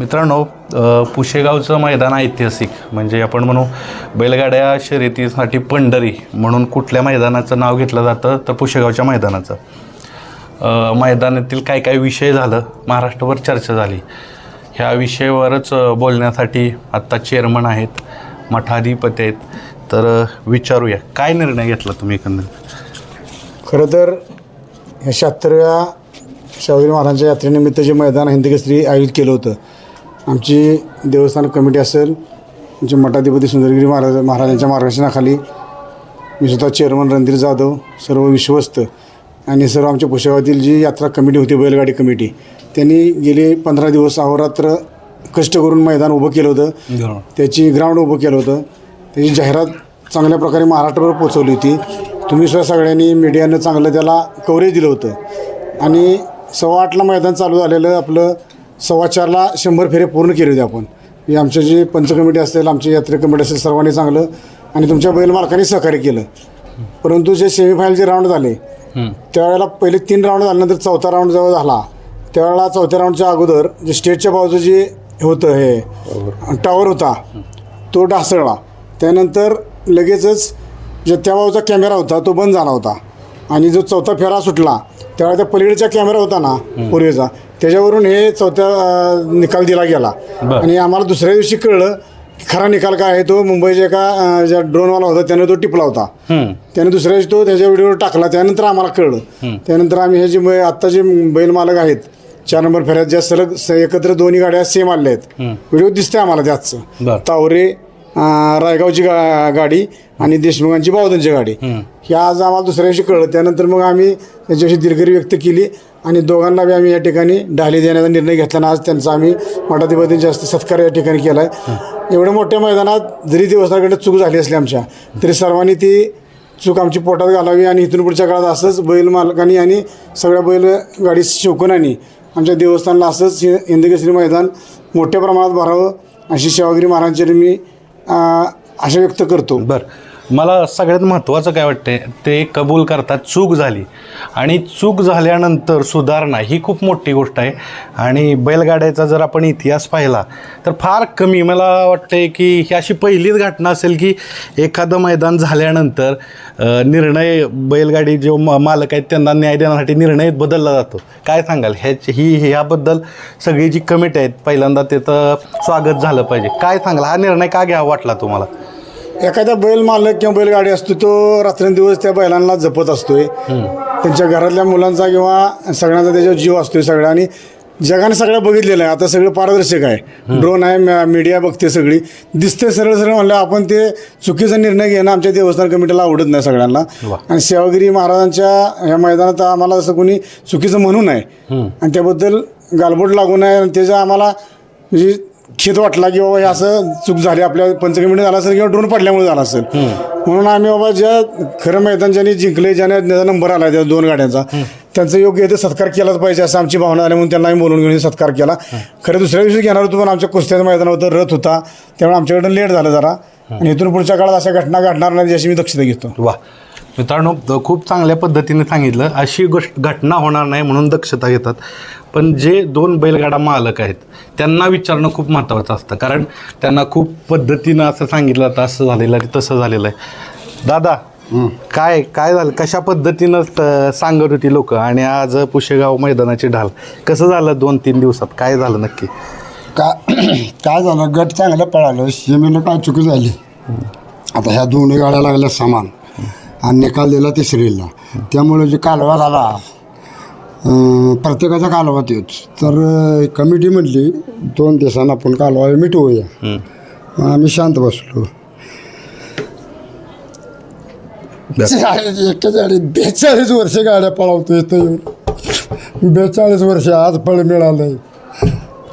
मित्रांनो पुशेगावचं मैदान ऐतिहासिक. म्हणजे आपण म्हणू बैलगाड्या शर्यतीसाठी पंढरी म्हणून कुठल्या मैदानाचं नाव घेतलं जातं तर पुशेगावच्या मैदानाचं. मैदानातील काय काय विषय झालं महाराष्ट्रभर चर्चा झाली. ह्या विषयावरच बोलण्यासाठी आत्ता चेअरमन आहेत मठाधिपती आहेत. तर विचारूया काय निर्णय घेतला तुम्ही एकंदरीत? खरं तर ह्या शहात्तरव्या शाहूजी महाराजांच्या यात्रेनिमित्त जे मैदान हिंदकेसरी आयोजित केलं होतं आमची देवस्थान कमिटी असेल आमचे मठाधिपती सुंदरगिरी महाराज महाराजांच्या मार्गदर्शनाखाली मी स्वतः चेअरमन रणधीर जाधव सर्व विश्वस्त आणि सर्व आमच्या पुशेगावातील जी यात्रा कमिटी होती बैलगाडी कमिटी त्यांनी गेले पंधरा दिवस अहोरात्र कष्ट करून मैदान उभं केलं होतं. त्याची ग्राउंड उभं केलं होतं. त्याची जाहिरात चांगल्या प्रकारे महाराष्ट्रभर पोचवली होती. तुम्ही सुद्धा सगळ्यांनी मीडियानं चांगलं त्याला कव्हरेज दिलं होतं. आणि सव्वा आठला मैदान चालू झालेलं आपलं सव्वा चारला शंभर फेरे पूर्ण केले होते आपण. हे आमचं जे पंच कमिटी असेल आमची यात्रे कमिटी असेल सर्वांनी चांगलं आणि तुमच्या बैल मालकांनी सहकार्य केलं. परंतु जे सेमीफायनलचे राऊंड झाले त्यावेळेला पहिले तीन राऊंड झाल्यानंतर चौथा राऊंड जेव्हा झाला त्यावेळेला चौथ्या राऊंडच्या अगोदर जे स्टेजच्या बाजूचं जे होतं हे टॉवर होता तो ढासळला. त्यानंतर लगेचच जे त्या बाजूचा कॅमेरा होता तो बंद झाला होता. आणि जो चौथा फेरा सुटला त्यावेळेला त्या पलीकडचा कॅमेरा होता ना पूर्वीचा त्याच्यावरून हे चौथ्या निकाल दिला गेला. आणि आम्हाला दुसऱ्या दिवशी कळलं खरा निकाल काय आहे तो मुंबईच्या एका ज्या ड्रोनवाला होता त्याने तो टिपला होता. त्याने दुसऱ्या दिवशी तो त्याच्या व्हिडिओवर टाकला त्यानंतर आम्हाला कळलं. त्यानंतर आम्ही हे जे आत्ता जे बैल मालक आहेत चार नंबर फेऱ्यात ज्या सलग एकत्र दोन्ही गाड्या सेम आल्या आहेत. व्हिडिओ दिसते आम्हाला त्याचं. तावरे रायगावची गा गाडी आणि देशमुखांची बावधनची गाडी. हे आज आम्हाला दुसऱ्या दिवशी कळलं. त्यानंतर मग आम्ही त्याच्याविषयी दिलगिरी व्यक्त केली. आणि दोघांना बी आम्ही या ठिकाणी ढाली देण्याचा निर्णय घेतला आणि आज त्यांचा आम्ही मठाधिपतींचा जास्त सत्कार या ठिकाणी केला आहे एवढ्या मोठ्या मैदानात जरी देवस्थानाकडे चूक झाली असली आमच्या तरी सर्वांनी ती चूक आमची पोटात घालावी आणि इथून पुढच्या काळात असंच बैल मालकांनी आणि सगळ्या बैल गाडी शौकनांनी आमच्या देवस्थानला असंच हे हिंदकेसरी मैदान मोठ्या प्रमाणात भरावं अशी सेवागिरी महाराजांची मी आशा व्यक्त करतो. बरं. मला सगळ्यात महत्त्वाचं काय वाटते ते कबूल करतात चूक झाली. आणि चूक झाल्यानंतर सुधारणा ही खूप मोठी गोष्ट आहे. आणि बैलगाड्याचा जर आपण इतिहास पाहिला तर फार कमी मला वाटते की ही अशी पहिलीच घटना असेल की एखादं मैदान झाल्यानंतर निर्णय बैलगाडी जो मालक आहेत त्यांना न्याय देण्यासाठी निर्णय बदलला जातो. काय सांगाल? ह्याची ही ह्याबद्दल सगळी जी कमिटी आहेत पहिल्यांदा त्याचं स्वागत झालं पाहिजे. काय सांगाल? हा निर्णय का घ्यावा वाटला तुम्हाला? एखादा बैल मालक किंवा बैलगाडी असतो तो रात्रंदिवस त्या बैलांना जपत असतोय. त्यांच्या घरातल्या मुलांचा किंवा सगळ्यांचा त्याच्यावर जीव असतोय सगळ्या आणि जगाने सगळं बघितलेलं आहे. आता सगळं पारदर्शक आहे. ड्रोन आहे मीडिया बघते सगळी. दिसते सरळ सरळ म्हणलं आपण ते चुकीचा निर्णय घेणं आमच्या देवस्थान कमिटीला आवडत नाही सगळ्यांना. आणि सेवागिरी महाराजांच्या ह्या मैदानात आम्हाला असं कोणी चुकीचं म्हणू नये. आणि त्याबद्दल गालबोट लागू नये. आणि त्याचा आम्हाला म्हणजे खेद वाटला की बाबा हे असं चूक झाली आपल्या पंचकमिटी झाला असेल किंवा ड्रोन पडल्यामुळे झाला असेल. म्हणून आम्ही बाबा ज्या खरं मैदान ज्यांनी जिंकले ज्याने नंबर आला त्या दोन गाड्यांचा त्यांचा योग्य इथे सत्कार केलाच पाहिजे असं आमची भावना आली म्हणून त्यांना आम्ही बोलून घेऊन सत्कार केला. खरं दुसऱ्या दिवशी घेणार होतो पण आमच्या कुस्त्याचं मैदान होतं रथ होता. त्यामुळे आमच्याकडून लेट झालं जरा. आणि इथून पुढच्या काळात अशा घटना घडणार नाही याची मी दक्षता घेतो. वा. मित्रांनो खूप चांगल्या पद्धतीने सांगितलं. अशी गोष्ट घटना होणार नाही म्हणून दक्षता घेतात. पण जे दोन बैलगाडा मालक आहेत त्यांना विचारणं खूप महत्त्वाचं असतं. कारण त्यांना खूप पद्धतीनं असं सांगितलं तर असं झालेलं आहे तसं झालेलं आहे. दादा काय काय झालं? कशा पद्धतीनं सांगत होती लोक? आणि आज पुशेगाव मैदानाची ढाल. कसं झालं दोन तीन दिवसात? काय झालं नक्की? का काय झालं? गट चांगलं पळालं. सीमेला काय चुकी झाली आता ह्या दोन्ही गाड्या लागल्या समान. आणि निकाल दिला तिसरीला त्यामुळे जे कालवा झाला अं, प्रत्येकाचा कालवा तोच. तर कमिटी म्हटली दोन दिवसांना आपण कालवा मिटवूया. आम्ही शांत बसलो. चाळीस एक्केचाळीस बेचाळीस वर्ष गाड्या पळवतो इथं येऊन. बेचाळीस वर्ष आज फळ मिळालंय.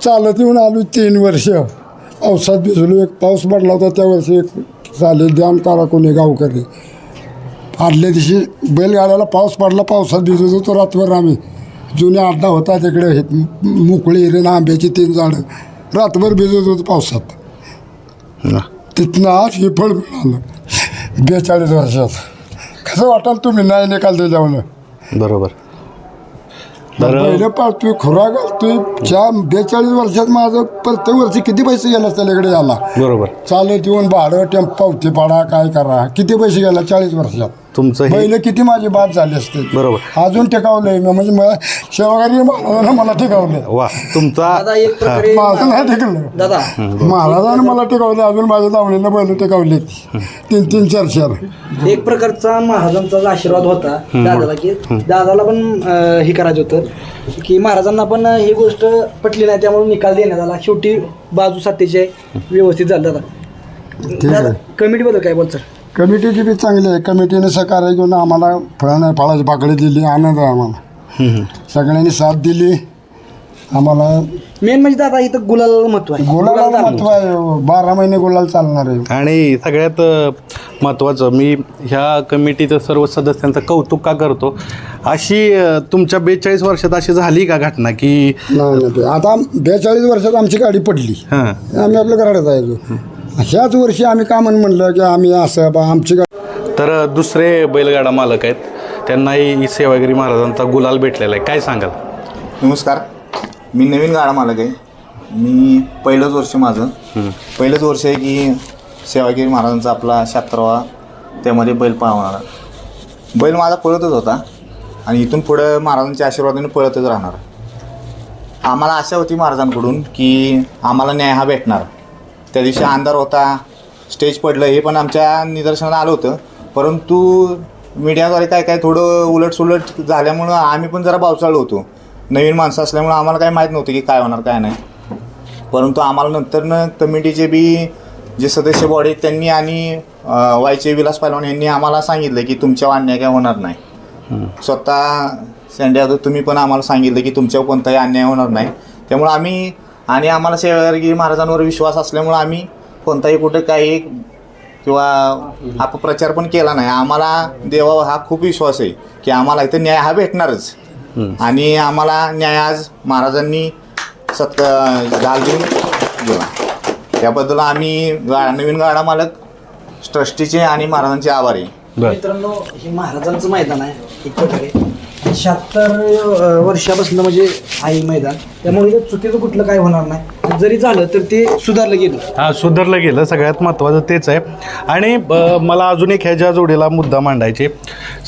चालत येऊन आलो तीन वर्ष. पावसात भिजलो एक पाऊस पडला होता त्या वर्षी एक झाले ध्यान करा कोणी गावकरी. आदल्या दिवशी बैलगाड्याला पाऊस पडला पावसात भिजत होतो रातभर आम्ही. जुन्या अड्डा होता तिकडे हे मोकळी हिरेन आंब्याची तीन झाडं. रातभर भिजत होतो पावसात. तिथनं आज हे फळ मिळालं. बेचाळीस वर्षात. कसं वाटाल तुम्ही? नाही निकाल त्याच्यावर बरोबर. तर पहिलं पाळतोय खुरा घालतोय. च्या बेचाळीस वर्षात माझं प्रत्येक वर्षी किती पैसे गेला त्याच्याकडे याला बरोबर. चालत येऊन भाडं टेम्प पावती पाडा काय करा. किती पैसे गेला चाळीस वर्षात? तुमचं हे किती माझी बाद झाली असते. बरोबर. अजून टिकावलंय मी म्हणजे मला सेवागारी महाराजांना मला टिकावलंय. वा तुमचा दादा एक प्रकारे माझं नाही टिकलं. दादा. महाराजांनी मला टिकावले अजून माझ्या दावणीला बैल टिकावले तीन तीन चार चार. एक प्रकारचा महाराजांचा जो आशीर्वाद होता दादाला की. दादाला पण अं, हे करायचं होतं की महाराजांना पण ही गोष्ट पटली नाही त्यामुळे निकाल देण्यात आला. शेवटी बाजू साथीचे व्यवस्थित झालं दादा. दादा कमिटीबद्दल काय बोल सर कमिटीची बी चांगली आहे. कमिटीने सहकार्य घेऊन आम्हाला फळाने फळाची पाकळी दिली आनंद आहे आम्हाला. सगळ्यांनी साथ दिली. आम्हाला मेन म्हणजे दादा इथं गुलाल महत्त्व आहे. गुलाला. महत्त्व आहे. बारा महिने गुलाल चालणार आहे. आणि सगळ्यात महत्त्वाचं मी ह्या कमिटीचं सर्व सदस्यांचं कौतुक का करतो? अशी तुमच्या बेचाळीस वर्षात अशी झाली का घटना की नाही नाही. ते. आता बेचाळीस वर्षात आमची गाडी पडली. हां. आम्ही आपल्या घरात जायचो ह्याच वर्षी आम्ही का म्हणून म्हणलं की आम्ही असं बा आमची तर दुसरे बैलगाडा मालक आहेत. त्यांनाही सेवागिरी महाराजांचा गुलाल भेटलेला आहे. काय सांगाल? नमस्कार. मी नवीन गाडा मालक आहे. मी पहिलंच वर्ष माझं. पहिलंच वर्ष आहे की सेवागिरी महाराजांचा आपला शहात्तरावा त्यामध्ये बैल पावणार बैल माझा पळतच होता आणि इथून पुढं महाराजांच्या आशीर्वादाने पळतच राहणार. आम्हाला आशा होती महाराजांकडून की आम्हाला न्याय हा भेटणार. त्या दिवशी अंधार होता स्टेज पडलं हे पण आमच्या निदर्शनात आलं होतं. परंतु मीडियाद्वारे काय काय थोडं उलटसुलट झाल्यामुळं आम्ही पण जरा बावचाळलो होतो. नवीन माणसं असल्यामुळं आम्हाला काही माहीत नव्हतं की काय होणार काय नाही. परंतु आम्हाला नंतरनं कमिटीचे बी जे सदस्य बॉडी आहेत त्यांनी आणि अं, वायचे विलास पैलवान यांनी आम्हाला सांगितलं की तुमच्यावर अन्याय काय होणार नाही. स्वतः संडे यादव तुम्ही पण आम्हाला सांगितलं की तुमच्यावर कोणताही अन्याय होणार नाही. त्यामुळं आम्ही आणि आम्हाला सेवागिरी महाराजांवर विश्वास असल्यामुळं आम्ही कोणताही कुठं काही किंवा अपप्रचार पण केला नाही. आम्हाला देवा हा खूप विश्वास आहे की आम्हाला इथं न्याय हा भेटणारच. आणि आम्हाला न्याय आज महाराजांनी सत घाल देऊन दिला. त्याबद्दल आम्ही गा नवीन गाडा मालक ट्रस्टीचे आणि महाराजांचे आभारी. मित्रांनो हे महाराजांचं मैदान आहे. शहात्तर वर्षापासून म्हणजे आई मैदान. त्यामुळे इथं चुकीचं कुठलं काय होणार नाही. जरी झालं तर ते सुधारलं गेलं. हा सुधारलं गेलं. सगळ्यात महत्त्वाचं तेच आहे. आणि ब मला अजून एक ह्याच्या जोडीला मुद्दा मांडायचे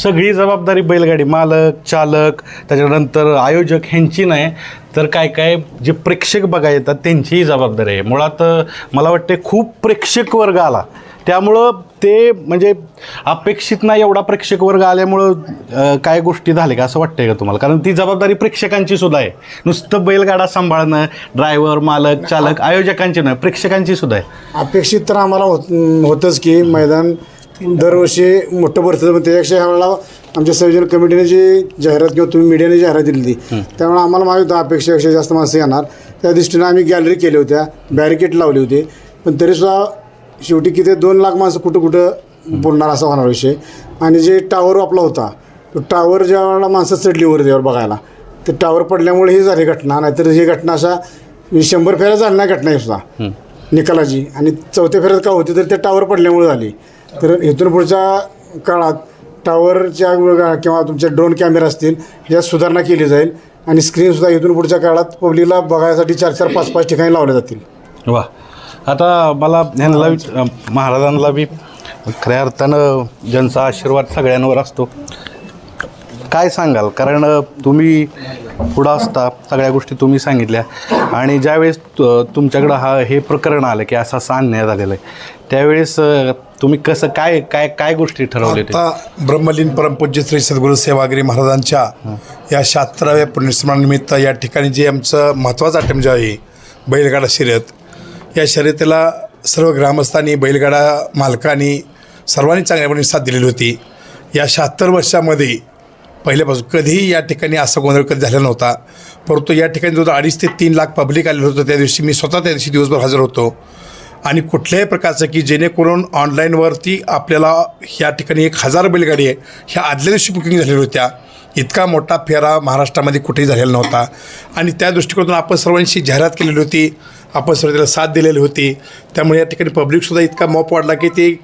सगळी जबाबदारी बैलगाडी मालक चालक त्याच्यानंतर आयोजक ह्यांची नाही. तर काय काय जे प्रेक्षक बघा येतात त्यांचीही जबाबदारी आहे. मुळात मला वाटते खूप प्रेक्षक वर्ग आला. त्यामुळं ते म्हणजे अपेक्षित नाही एवढा प्रेक्षक वर्ग आल्यामुळं काय गोष्टी झाल्या का असं वाटतंय का तुम्हाला? कारण ती जबाबदारी प्रेक्षकांची सुद्धा आहे. नुसतं बैलगाडा सांभाळणं ड्रायव्हर मालक चालक आयोजकांची नाही प्रेक्षकांची सुद्धा आहे. अपेक्षित तर आम्हाला होत होतंच की मैदान दरवर्षी मोठं भरतं पण त्याच्यापेक्षा ह्यावेळेला आमच्या संयोजन कमिटीने जी जाहिरात किंवा तुम्ही मीडियाने जाहिरात दिली होती त्यामुळे आम्हाला माहीत होतं अपेक्षेपेक्षा जास्त माणसं येणार. त्या दृष्टीनं आम्ही गॅलरी केल्या होत्या बॅरिकेड लावले होते. पण तरीसुद्धा शेवटी किती दोन लाख माणसं कुठं कुठं बोलणार असा होणार विषय. आणि जे टावर आपला होता तो टावर ज्या वेळेला माणसं चढली वर त्यावर बघायला ते टावर पडल्यामुळे ही झाली घटना. नाहीतर ही घटना अशा शंभर फेऱ्या झाली नाही घटना सुद्धा. निकालाची. आणि चौथ्या फेऱ्यात का होती तर त्या टावर पडल्यामुळे झाली. तर इथून पुढच्या काळात टावरच्या व- किंवा तुमचे ड्रोन कॅमेरा असतील ह्यात सुधारणा केली जाईल आणि स्क्रीनसुद्धा इथून पुढच्या काळात पब्लिकला बघायसाठी चार चार पाच पाच ठिकाणी लावल्या जातील. वा. आता मला ह्यांना महाराजांना बी खऱ्या अर्थानं ज्यांचा आशीर्वाद सगळ्यांवर असतो काय सांगाल? कारण तुम्ही पुढं असता सगळ्या गोष्टी तुम्ही सांगितल्या आणि ज्यावेळेस तुमच्याकडं हा हे प्रकरण आलं की असा असा अन्याय झालेला आहे त्यावेळेस तुम्ही कसं काय काय काय गोष्टी ठरवल्या ते? आता ब्रह्मलीन परमपूज्य श्री सद्गुरू सेवागिरी महाराजांच्या या शास्त्राव्या पुण्यस्मरणानिमित्त या ठिकाणी जे आमचं महत्त्वाचं आयटम जे आहे बैलगाडा शर्यत या शर्यतीला सर्व ग्रामस्थांनी बैलगाडा मालकांनी सर्वांनी चांगल्यापणे साथ दिलेली होती. या शहात्तर वर्षामध्ये पहिल्यापासून कधीही या ठिकाणी असा गोंधळ कधी झाला नव्हता. परंतु या ठिकाणी जो अडीच ते तीन लाख पब्लिक आलेलं होतं. त्या दिवशी मी स्वतः त्या दिवशी दिवसभर हजर होतो. आणि कुठल्याही प्रकारचं की जेणेकरून ऑनलाईनवरती आपल्याला ह्या ठिकाणी एक हजार बैलगाडी आहे ह्या आदल्या दिवशी बुकिंग झालेल्या होत्या. इतका मोठा फेरा महाराष्ट्रामध्ये कुठेही झालेला नव्हता. आणि त्या दृष्टिकोनातून आपण सर्वांशी जाहिरात केलेली होती. आपण सर्व त्याला साथ दिलेली होती. त्यामुळे या ठिकाणी पब्लिकसुद्धा इतका मॉप वाढला की ते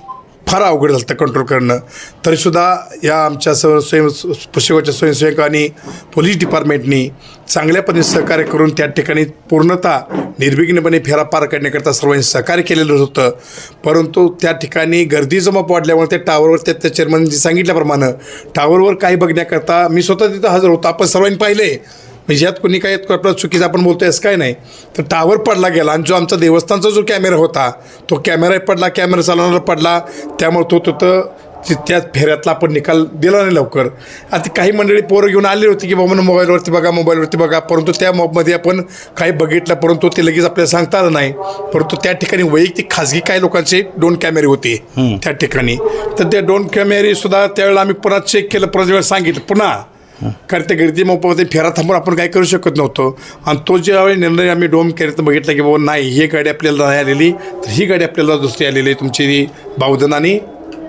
फार अवघड झालं होतं कंट्रोल करणं. तरीसुद्धा या आमच्या सर्व स्वयं पुस्तकाच्या स्वयंसेवकांनी पोलीस डिपार्टमेंटनी चांगल्या पद्धतीने सहकार्य करून त्या ठिकाणी पूर्णतः निर्विघ्नपणे फेरा पार करण्याकरता सर्वांनी सहकार्य केलेलं होतं. परंतु त्या ठिकाणी गर्दी जमाप वाढल्यामुळे त्या टावरवर त्या त्या चेअरमनजी सांगितल्याप्रमाणे टावरवर काही बघण्याकरता मी स्वतः तिथं हजर होतो. आपण सर्वांनी पाहिले. म्हणजे यात कोणी काही आपलं चुकीचं आपण बोलतोय असं काय नाही. तर टावर पडला गेला आणि जो आमचा देवस्थानचा जो कॅमेरा होता तो कॅमेरा पडला कॅमेरा चालवणारा पडला त्यामुळे तो तिथं ति- त्या फेऱ्यातला आपण निकाल दिला नाही लवकर. आता काही मंडळी पोरं घेऊन आली होती की बाबा मोबाईलवरती बघा मोबाईलवरती बघा. परंतु त्या मॉबमध्ये आपण काही बघितलं परंतु ते लगेच आपल्याला सांगता आलं नाही. परंतु त्या ठिकाणी वैयक्तिक खाजगी काही लोकांचे दोन कॅमेरे होते त्या ठिकाणी. तर ते दोन कॅमेरे सुद्धा त्यावेळेला आम्ही पुन्हा चेक केलं परत वेळेला सांगितलं. पुन्हा कारण त्या गर्दी मग फेरा थांबून आपण काही करू शकत नव्हतो. आणि तो ज्यावेळी निर्णय आम्ही डोम केला तर बघितला की बाबा नाही ही गाडी आपल्याला नाही आलेली तर ही गाडी आपल्याला दुसरी आलेली आहे तुमची बावधन आणि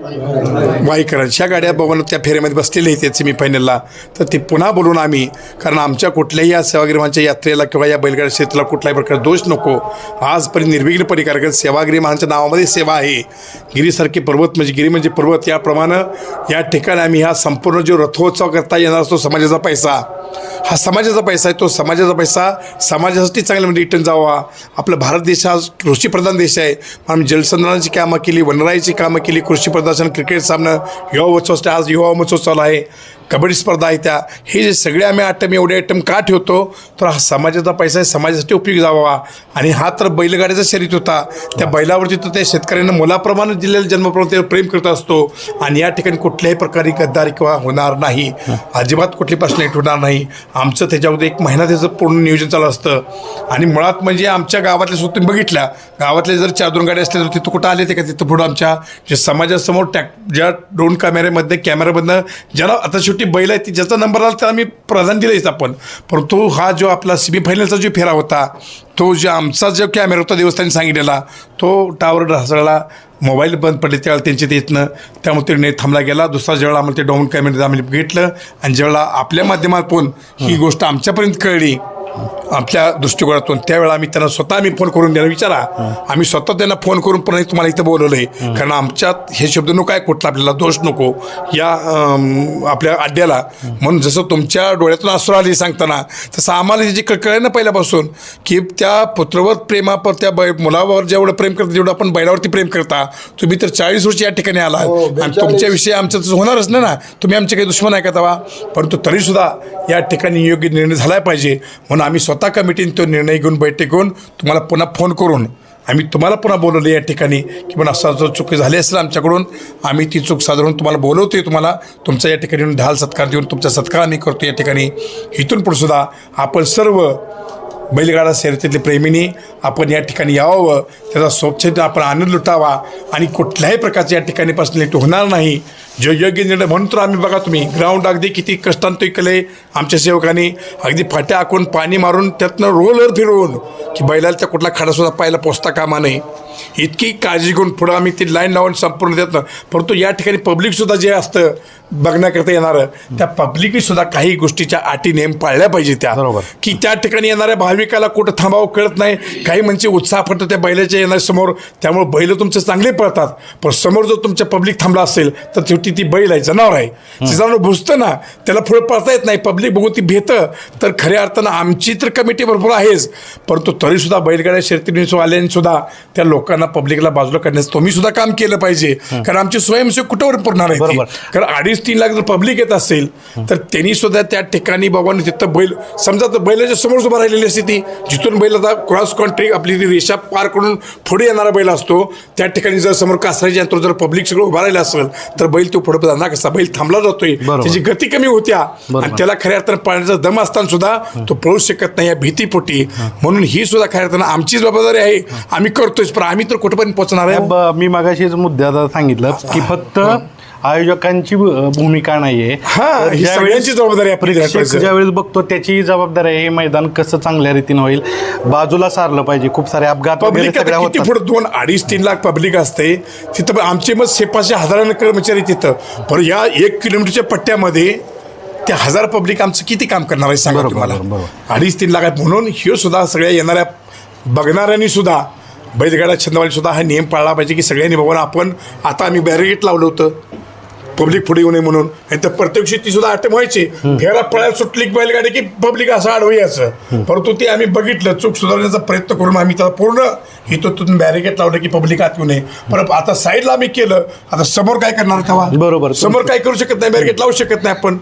वाईकरांच्या गाड्या बाबांना त्या फेऱ्यामध्ये बसलेले आहेत त्याचे मी फायनलला तर ते पुन्हा बोलून आम्ही कारण आमच्या कुठल्याही या सेवागिरीमांच्या यात्रेला किंवा या बैलगाडी क्षेत्राला कुठल्याही प्रकार दोष नको. आजपर्यंत निर्विघ्नपणे कारण सेवागिरी महाराजांच्या नावामध्ये सेवा आहे. गिरीसारखे पर्वत म्हणजे गिरी म्हणजे पर्वत. याप्रमाणे या ठिकाणी आम्ही हा संपूर्ण जो रथोत्सव करता येणार असतो समाजाचा पैसा हा समाजाचा पैसा आहे तो समाजाचा पैसा समाजासाठी चांगल्या म्हणजे रिटर्न जावा. आपला भारत देश हा कृषीप्रधान देश आहे. आम्ही जलसंधारणाची कामं केली वनराईची कामं केली कृषी प्रदर्शन क्रिकेट सामनं युवा उत्सव आज युवा महोत्सव चालू आहे. कबड्डी स्पर्धा आहे त्या. हे जे सगळे आम्ही आयटम एवढे आयटम का ठेवतो? तर हा समाजाचा पैसा आहे समाजासाठी उपयोगी जावा आणि हा तर बैलगाड्याचा शरीर होता. त्या बैलावरती तो त्या शेतकऱ्यांना मुलाप्रमाणे दिलेल्या जन्मप्रमाणे प्रेम करत असतो. आणि या ठिकाणी कुठल्याही प्रकारे गद्दारी किंवा होणार नाही. अजिबात कुठली पर्सनॅलिटी होणार नाही. आमचं त्याच्यामध्ये एक महिना त्याचं पूर्ण नियोजन चालू असतं. आणि मुळात म्हणजे आमच्या गावातल्या सुद्धा तुम्ही बघितल्या गावातले जर चार दोन गाड्या असल्या तर तिथं कुठं आले ते का तिथं पुढं आमच्या? जे समाजासमोर टॅक ज्या ड्रोन कॅमेऱ्यामध्ये कॅमेऱ्यामधनं ज्याला आता शेवटी बैल आहे ती ज्याचा नंबर आला त्याला आम्ही प्राधान्य दिलंच आपण. परंतु हा जो आपला सेमीफायनलचा जो फेरा होता तो जो आमचा जो कॅमेरा होता देवस्थानी सांगितलेला तो टावर ढासळला. मोबाईल बंद पडले त्यावेळेला त्यांचे ते येतनं त्यामुळे ते निर्णय थांबला गेला. दुसरा ज्यावेळेला आम्हाला ते डाऊन कॅमेरे आम्ही घेतलं आणि ज्यावेळेला आपल्या माध्यमातून ही गोष्ट आमच्यापर्यंत कळली आपल्या दृष्टिकोनातून त्यावेळेला आम्ही त्यांना स्वतः आम्ही फोन करून द्यायला विचारा आम्ही स्वतः त्यांना फोन करून पुन्हा तुम्हाला इथं बोलवलंय. कारण आमच्यात हे शब्द नको काय कुठला आपल्याला दोष नको. या आपल्या अड्ड्याला. म्हणून जसं तुमच्या डोळ्यातून असू आली सांगताना तसं आम्हाला जी कळलं ना पहिल्यापासून की त्या पुत्रवत प्रेमापर त्या बै मुलावर जेवढं प्रेम करता तेवढं आपण बैलावरती प्रेम करता. तुम्ही तर चाळीस वर्ष या ठिकाणी आला आणि तुमच्याविषयी आमचं तसं होणारच ना. तुम्ही आमचे काही दुश्मन आहे का तेव्हा परंतु तरीसुद्धा या ठिकाणी योग्य निर्णय झाला पाहिजे. म्हणून आम्ही स्वतः कमिटीने तो निर्णय घेऊन बैठक घेऊन तुम्हाला पुन्हा फोन करून आम्ही तुम्हाला पुन्हा बोलवलं या ठिकाणी की पण असं जर चूक झाली असेल आमच्याकडून आम्ही ती चूक साधारण तुम्हाला बोलवतोय तुम्हाला तुमचा या ठिकाणी येऊन ढाल सत्कार देऊन तुमचा सत्कार आम्ही करतो या ठिकाणी. इथून पुढे सुद्धा आपण सर्व बैलगाडा शर्यतीतले प्रेमींनी आपण या ठिकाणी यावं त्याचा स्वच्छतेने आपण आनंद लुटावा आणि कुठल्याही प्रकारच्या या ठिकाणी पर्सनॅलिटी होणार नाही. जो योग्य निर्णय म्हणून तर आम्ही बघा तुम्ही. ग्राउंड अगदी किती कष्टांत केले आमच्या सेवकांनी. अगदी फाट्या आखून पाणी मारून त्यातनं रोलर फिरवून की बैलाला त्या कुठला खडासुद्धा पाहायला पोचता कामा नये. इतकी काळजी घेऊन पुढं आम्ही ती लाईन लावून संपूर्ण त्यातनं परंतु या ठिकाणी पब्लिकसुद्धा जे असतं बघण्याकरता येणारं त्या पब्लिकनी सुद्धा काही गोष्टीच्या अटी नेम पाळल्या पाहिजे त्या. की त्या ठिकाणी येणाऱ्या भाविकाला कुठं थांबावं कळत नाही. काही म्हणजे उत्साह पडतो त्या बैलाच्या येणाऱ्या समोर. त्यामुळे बैल तुमचे चांगले पळतात. पण समोर जर तुमच्या पब्लिक थांबला असेल तर शेवटी ती बैल आहे जनावर आहे. जनावर भुसतं ना त्याला पुढे पळता येत नाही पब्लिक बघून ती भेतं तर खऱ्या अर्थानं आमची तर कमिटी भरपूर आहेच. परंतु तरीसुद्धा बैलगाड्या आल्याने सुद्धा त्या लोकांना पब्लिकला बाजूला करण्याचं तुम्ही सुद्धा काम केलं पाहिजे. कारण आमचे स्वयंसेवक कुठेवर पुरणार आहे. कारण अडीच तीन लाख जर पब्लिक येत असेल तर त्यांनी सुद्धा त्या ठिकाणी बाबांनी तिथं बैल समजा तर बैलाच्या समोर उभा राहिलेली असते ती जिथून बैल आता क्रॉस कंट्री आपली ती रेषा पार करून पुढे येणारा बैल असतो त्या ठिकाणी जर समोर कासराच्या जर पब्लिक सगळं उभा राहिलं असेल तर बैल तो पुढे जाणार कसा बैल थांबला जातोय. त्याची गती कमी होत्या. आणि त्याला खऱ्या अर्थानं पाळण्याचा दम असताना सुद्धा तो पळू शकत नाही या भीतीपोटी. म्हणून ही सुद्धा खऱ्या अर्थानं आमचीच जबाबदारी आहे. आम्ही करतोच पण आम्ही तर कुठेपर्यंत पोहोचणार आहे? मी मगाशीच मुद्द्यात सांगितलं की फक्त आयोजकांची भूमिका नाहीये. हा, तर ही ज्यावेळेस सगळ्यांची जबाबदारी आहे आपली प्रेक्षक त्याकडचं. ज्यावेळेस बघतो त्याची जबाबदारी आहे हे मैदान कसं चांगल्या रीतीनं होईल बाजूला सारलं पाहिजे. खूप सारे अपघात वगैरे पब्लिक सगळ्या आता किती होतात. पुढे दोन अडीच तीन लाख पब्लिक असते तिथं पण आमचे मग सेपाशे हजारानं कर्मचारी तिथं. पण या एक किलोमीटरच्या पट्ट्यामध्ये ते हजार पब्लिक आमचं किती काम करणार आहे सांगा बरोबर, तुम्हाला. बरोबर, अडीच तीन लाख आहेत म्हणून हे सुद्धा सगळ्या येणाऱ्या बघणाऱ्यांनी सुद्धा बैलगाडा छंदवाली सुद्धा हा नियम पाळला पाहिजे की सगळ्यांनी बाबा आपण आता आम्ही बॅरिगेट लावलं होतं. पब्लिक पुढे येऊ नये म्हणून. आणि तर प्रत्येक दिवशी ती सुद्धा अटम व्हायची. फेरा पळायला सुटली बैलगाडी की पब्लिक असं आडवं यायचं. परंतु ते आम्ही बघितलं चूक सुधारण्याचा प्रयत्न करून आम्ही त्याला पूर्ण इथं बॅरिगेट लावलं की पब्लिक आत येऊ नये. पण आता साईडला आम्ही केलं आता समोर काय करणार तेव्हा? बरोबर. समोर काय करू शकत नाही बॅरिगेट लावू शकत नाही आपण.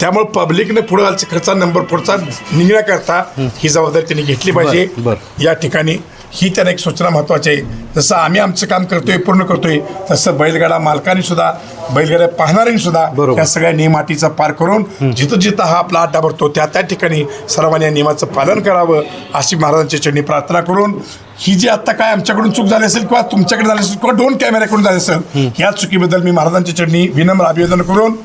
त्यामुळे पब्लिकने पुढे खर्चा नंबर पुढचा निघण्याकरता ही जबाबदारी त्यांनी घेतली पाहिजे. या ठिकाणी ही त्यांना एक सूचना महत्वाची आहे. जसं आम्ही आमचं काम करतोय पूर्ण करतोय तसं बैलगाडा मालकांनी सुद्धा बैलगाड्या पाहणाऱ्यांनी सुद्धा. या सगळ्या नियमाटीचा पार करून जिथं जिथं हा आपला अड्डा भरतो त्या त्या ठिकाणी सर्वांनी या नियमाचं पालन करावं अशी महाराजांची चरणी प्रार्थना करून ही जी आता काय आमच्याकडून चूक झाली असेल किंवा तुमच्याकडे झाली असेल किंवा दोन कॅमेऱ्याकडून झाली असेल या चुकीबद्दल मी महाराजांची चरणी विनम्र अभिवादन करून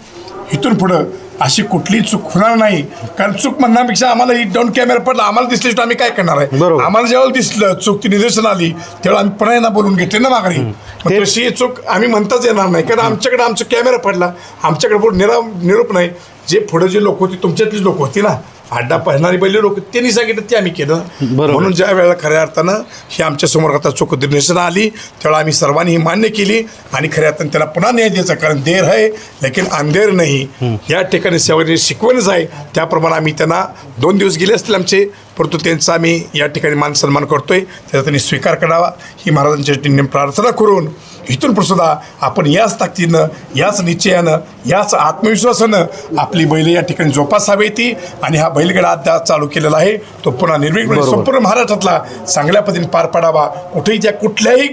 इथून पुढं अशी कुठली चूक होणार नाही. कारण चूक म्हणण्यापेक्षा आम्हाला ही दोन कॅमेरा पडला आम्हाला दिसली तर आम्ही काय करणार आहे? बरोबर. आम्हाला जेव्हा दिसलं चूक ती निदर्शन आली तेव्हा आम्ही पुन्हा यांना बोलून घेतले ना माघारी. मग ते- तशी चूक आम्ही म्हणताच येणार नाही. कारण आमच्याकडे आमचा कॅमेरा पडला. आमच्याकडे पुढे निरा निरूप नाही. जे पुढे जे लोक होती तुमच्यातलीच लोक होती ना. अड्डा पाहणारी पहिले लोक त्यांनी सांगितलं ते आम्ही केलं. म्हणून ज्या वेळेला खऱ्या अर्थानं ही आमच्यासमोर आता चूक निर्णय आली त्यावेळेला आम्ही सर्वांनी ही मान्य केली आणि खऱ्या अर्थानं त्याला पुन्हा न्याय द्यायचा कारण देर आहे लेकिन अंधेर नाही. या ठिकाणी सेवाची शिकवणच आहे. त्याप्रमाणे आम्ही त्यांना दोन दिवस गेले असतील आमचे परंतु त्यांचा आम्ही या ठिकाणी मान सन्मान करतोय. त्याचा त्यांनी स्वीकार करावा. ही महाराजांच्या प्रार्थना करून इथून सुद्धा आपण याच ताकदीनं याच निश्चयानं याच आत्मविश्वासानं आपली बैल या ठिकाणी जोपासावी ती आणि हा बैलगडा अध्याय चालू केलेला आहे. तो पुन्हा निर्विघ्न संपूर्ण महाराष्ट्रातला चांगल्या पद्धतीने पार पाडावा. कुठेही त्या कुठल्याही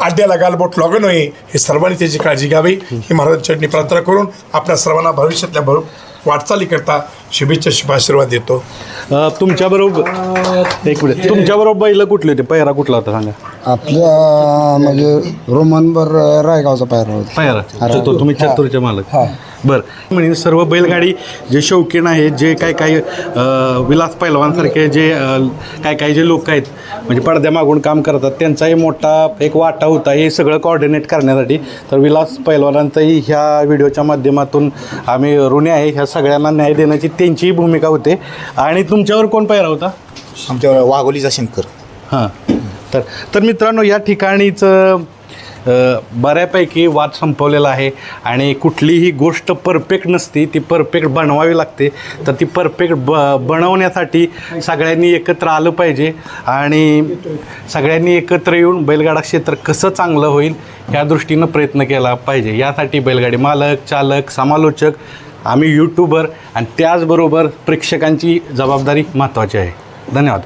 आड्याला गालबोट लागू नये हे सर्वांनी त्याची काळजी घ्यावी. ही महाराजांच्या प्रार्थना करून आपल्या सर्वांना भविष्यातल्या भर वाटचालीकरता शुभेच्छा शुभाशीर्वाद देतो. तुमच्या बरोबर एक मिनिट. तुमच्या बरोबर बैल कुठले होते? पहिरा कुठला होता? सांगा. आपल्या म्हणजे रोमनवर रायगावचा पायरा होता. पहिरा. तो तुम्ही चतुरचे मालक. बर. म्हणजे सर्व बैलगाडी जे शौकीन आहे जे काय काय अं, विलास पैलवानसारखे जे अं, काय काय जे लोक आहेत म्हणजे पडद्यामागून काम करतात त्यांचाही मोठा एक वाटा होता. हे सगळं कॉर्डिनेट करण्यासाठी तर विलास पैलवानांचाही ह्या व्हिडिओच्या माध्यमातून आम्ही ऋणी आहे. ह्या सगळ्यांना न्याय देण्याची त्यांचीही भूमिका होते. आणि तुमच्यावर कोण पैरा होता? आमच्या वाघोलीचा शंकर हां. तर तर मित्रांनो या ठिकाणीचं बऱ्यापैकी वाद संपवलेला आहे आणि कुठलीही गोष्ट परफेक्ट नसती ती परफेक्ट बनवावी लागते. तर ती परफेक्ट ब बनवण्यासाठी सगळ्यांनी एकत्र आलं पाहिजे आणि सगळ्यांनी एकत्र येऊन बैलगाडा क्षेत्र कसं चांगलं होईल या दृष्टीनं प्रयत्न केला पाहिजे. यासाठी बैलगाडी मालक चालक समालोचक आम्ही यूट्यूबर आणि त्याचबरोबर प्रेक्षकांची जबाबदारी महत्त्वाची आहे. धन्यवाद.